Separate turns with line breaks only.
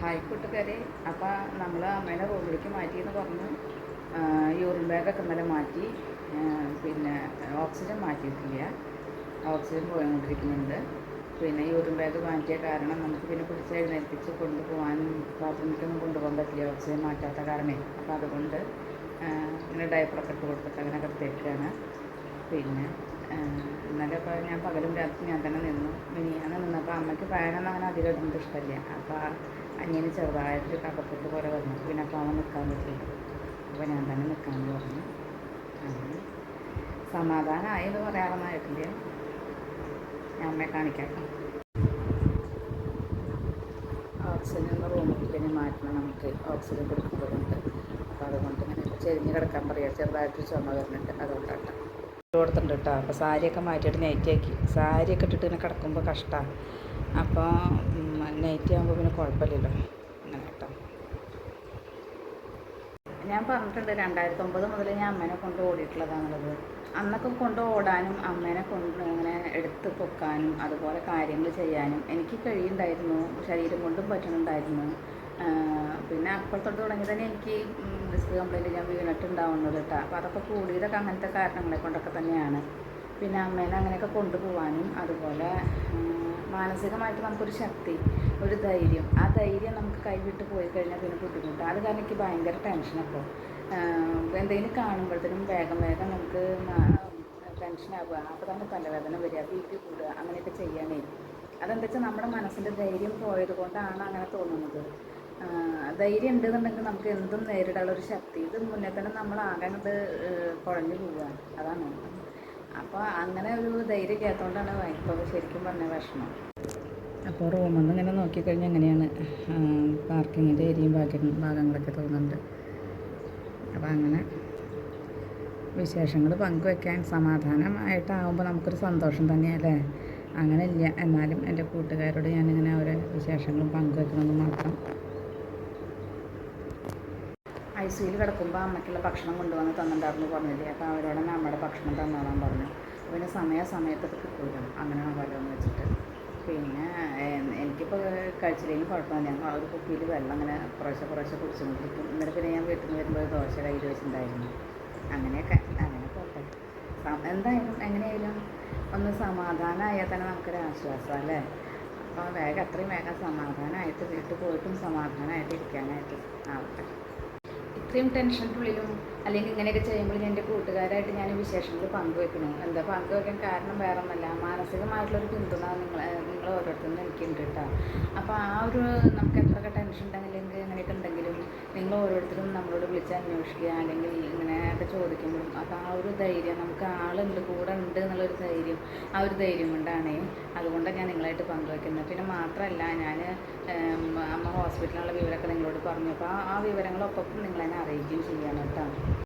Hi കൂട്ടുകാരെ അപ്പോൾ നമ്മൾ അമ്മേനെ റൂമിലേക്ക് മാറ്റിയെന്ന് പറഞ്ഞു. യൂറിൻ ബാഗൊക്കെ ഇന്നലെ മാറ്റി പിന്നെ ഓക്സിജൻ മാറ്റിയിട്ടില്ല. ഓക്സിജൻ പോയിക്കൊണ്ടിരിക്കുന്നുണ്ട്. പിന്നെ യൂറിൻ ബാഗ് മാറ്റിയ കാരണം നമുക്ക് പിന്നെ പിടിച്ച് എഴുന്നേൽപ്പിച്ച് കൊണ്ടുപോകാനും ബാത്റൂമിലേക്കൊന്നും കൊണ്ടുപോകാൻ പറ്റില്ല. ഓക്സിജൻ മാറ്റാത്ത കാരണേ അപ്പോൾ അതുകൊണ്ട് ഇങ്ങനെ ഡയപ്പറൊക്കെ ഇട്ട് കൊടുത്തിട്ട് അങ്ങനെ കിടത്തിയേക്കാണ് പിന്നെ ഇന്നലെ ഇപ്പോൾ ഞാൻ പകലും രാത്രി ഞാൻ തന്നെ നിന്നു. മിനിയാന്ന് നിന്നപ്പോൾ അമ്മയ്ക്ക് ഫാനൊന്നും അങ്ങനെ അധികം ഇടുന്നത് ഇഷ്ടമില്ല. അപ്പോൾ അനിയന് ചെറുതായിട്ട് കഫക്കെട്ട് പോലെ വന്നു. പിന്നെ അപ്പോൾ അവൻ നിൽക്കാൻ പറ്റില്ല അപ്പോൾ ഞാൻ തന്നെ നിൽക്കാമെന്ന് പറഞ്ഞു. അങ്ങനെ സമാധാനമായി എന്ന് പറയാറൊന്നായിട്ടില്ല ഞാൻ അമ്മയെ കാണിക്കാം. ഓക്സിജൻ റൂമിൽ പിന്നെ മാറ്റണം നമുക്ക്. ഓക്സിജൻ കൊടുക്കുമ്പോഴുണ്ട്. അപ്പോൾ അതുകൊണ്ട് ഇങ്ങനെ ചെരിഞ്ഞ് കിടക്കാൻ പറയുക ചെറുതായിട്ട് ചുമ വരുന്നുണ്ട് അതുകൊണ്ടാട്ടോ. കൊടുത്തിട്ടുണ്ട് കേട്ടോ. അപ്പോൾ സാരിയൊക്കെ മാറ്റിയിട്ട് നൈറ്റി ആക്കി സാരിയൊക്കെ ഇട്ടിട്ട് ഇങ്ങനെ കിടക്കുമ്പോൾ കഷ്ടമാണ് അപ്പോൾ നൈറ്റി ആകുമ്പോൾ പിന്നെ കുഴപ്പമില്ലല്ലോ. അങ്ങനെ കേട്ടോ. ഞാൻ പറഞ്ഞിട്ടുണ്ട് രണ്ടായിരത്തി ഒമ്പത് മുതൽ ഞാൻ അമ്മേനെ കൊണ്ട് ഓടിയിട്ടുള്ളതാണുള്ളത്. അന്നൊക്കെ കൊണ്ട് ഓടാനും അമ്മേനെ കൊണ്ട് അങ്ങനെ എടുത്ത് പൊക്കാനും അതുപോലെ കാര്യങ്ങൾ ചെയ്യാനും എനിക്ക് കഴിയുണ്ടായിരുന്നു. ശരീരം കൊണ്ടും പറ്റുന്നുണ്ടായിരുന്നു പിന്നെ അപ്പോഴത്തോട്ട് തുടങ്ങി തന്നെ എനിക്ക് ഡിസ്ക് കംപ്ലൈന്റ് ഞാൻ വീണിട്ടുണ്ടാവുന്നത് കേട്ടോ. അപ്പോൾ അതൊക്കെ കൂടിയതൊക്കെ അങ്ങനത്തെ കാരണങ്ങളെ കൊണ്ടൊക്കെ തന്നെയാണ്. പിന്നെ അമ്മേനെ അങ്ങനെയൊക്കെ കൊണ്ടുപോകാനും അതുപോലെ മാനസികമായിട്ട് നമുക്കൊരു ശക്തി ഒരു ധൈര്യം. ആ ധൈര്യം നമുക്ക് കൈവിട്ട് പോയി കഴിഞ്ഞാൽ പിന്നെ ബുദ്ധിമുട്ട്. അത് കാരണം എനിക്ക് ഭയങ്കര ടെൻഷനപ്പോൾ എന്തെങ്കിലും കാണുമ്പോഴത്തേനും വേഗം വേഗം നമുക്ക് ടെൻഷനാവുക അപ്പോൾ തന്നെ തലവേദന വരിക പി കൂടുക അങ്ങനെയൊക്കെ ചെയ്യാനേ. അതെന്താ വെച്ചാൽ നമ്മുടെ മനസ്സിന്റെ ധൈര്യം പോയത് കൊണ്ടാണ് അങ്ങനെ തോന്നുന്നത്. ധൈര്യം ഉണ്ടെന്നുണ്ടെങ്കിൽ നമുക്ക് എന്തും നേരിടാനുള്ള ഒരു ശക്തി. ഇത് മുന്നേ തന്നെ നമ്മൾ ആകാനത് കുഴഞ്ഞു പോവുകയാണ്. അതാണ്. അപ്പോൾ അങ്ങനെ ഒരു ധൈര്യം ഇല്ലാത്തതുകൊണ്ടാണ് ഇപ്പോൾ ശരിക്കും പറഞ്ഞ വിഷമം. അപ്പോൾ റൂമിൽ നിന്ന് ഇങ്ങനെ നോക്കിക്കഴിഞ്ഞാൽ എങ്ങനെയാണ് പാർക്കിങ്ങിന്റെ ഏരിയയും ബാക്കി ഭാഗങ്ങളൊക്കെ തോന്നുന്നുണ്ട്. അപ്പോൾ അങ്ങനെ വിശേഷങ്ങൾ പങ്കുവെക്കാൻ സമാധാനമായിട്ടാകുമ്പോൾ നമുക്കൊരു സന്തോഷം തന്നെയല്ലേ? അങ്ങനെ ഇല്ല. എന്നാലും എന്റെ കൂട്ടുകാരോട് ഞാനിങ്ങനെ ഓരോ വിശേഷങ്ങളും പങ്കുവെക്കണമെന്ന് മാത്രം ഐ സിയിൽ കിടക്കുമ്പോൾ അമ്മയ്ക്കുള്ള ഭക്ഷണം കൊണ്ടുവന്ന് തന്നിട്ടുണ്ടായിരുന്നു പറഞ്ഞില്ലേ. അപ്പോൾ തന്നെ അമ്മയുടെ ഭക്ഷണം തന്നോളാൻ പറഞ്ഞു. പിന്നെ പിന്നെ കിട്ടൂലോ കിട്ടൂല. ആവാലോ എന്ന് വെച്ചിട്ട്. പിന്നെ എനിക്കിപ്പോൾ കഴിച്ചില്ലെങ്കിൽ കുഴപ്പമില്ല. ഞാൻ ഒരു കുപ്പിയിൽ വെള്ളം അങ്ങനെ കുറേശ്ശെ കുറേശ്ശെ കുടിച്ചുകൊണ്ടിരിക്കും. എന്നിട്ട് പിന്നെ ഞാൻ വീട്ടിൽ നിന്ന് വരുമ്പോൾ ദോശ കയ്യിൽ വെച്ചിട്ടുണ്ടായിരുന്നു. അങ്ങനെയൊക്കെ. അങ്ങനെ പോട്ടെ. എന്തായാലും എങ്ങനെയായാലും ഒന്ന് സമാധാനമായാൽ തന്നെ നമുക്കൊരു ആശ്വാസം അല്ലേ? അപ്പോൾ വേഗം അത്രയും വേഗം സമാധാനമായിട്ട് വീട്ടിൽ പോയിട്ടും സമാധാനമായിട്ട് ഇരിക്കാനായിട്ട് ആവട്ടെ. ഇത്രയും ടെൻഷന്റെ ഉള്ളിലും അല്ലെങ്കിൽ ഇങ്ങനെയൊക്കെ ചെയ്യുമ്പോൾ എന്റെ കൂട്ടുകാരായിട്ട് ഞാൻ വിശേഷങ്ങൾ പങ്കുവെക്കുന്നു. എന്താ പങ്കുവെക്കാൻ കാരണം വേറെ ഒന്നല്ല മാനസികമായിട്ടുള്ളൊരു പിന്തുണ നിങ്ങൾ നിങ്ങൾ ഓരോരുത്തരും എനിക്കുണ്ട് കേട്ടോ. അപ്പോൾ ആ ഒരു നമുക്ക് എത്രയൊക്കെ ടെൻഷൻ ഉണ്ടെങ്കിലും അങ്ങനെയൊക്കെ ഉണ്ടെങ്കിലും നിങ്ങൾ ഓരോരുത്തരും നമ്മളോട് വിളിച്ച് അന്വേഷിക്കുക അല്ലെങ്കിൽ ഇങ്ങനെയൊക്കെ ചോദിക്കുമ്പോഴും അപ്പോൾ ആ ഒരു ധൈര്യം നമുക്ക് ആളുണ്ട് കൂടെ ഉണ്ട് എന്നുള്ളൊരു ധൈര്യം ആ ഒരു ധൈര്യം കൊണ്ടാണ്. അതുകൊണ്ടാണ് ഞാൻ നിങ്ങളായിട്ട് പങ്കുവെക്കുന്നത്. പിന്നെ മാത്രമല്ല ഞാൻ അമ്മ ഹോസ്പിറ്റലിലുള്ള വിവരമൊക്കെ നിങ്ങളോട് പറഞ്ഞു. അപ്പോൾ ആ ആ വിവരങ്ങളൊപ്പം നിങ്ങൾ എന്നെ അറിയിക്കുകയും ചെയ്യണം കേട്ടോ.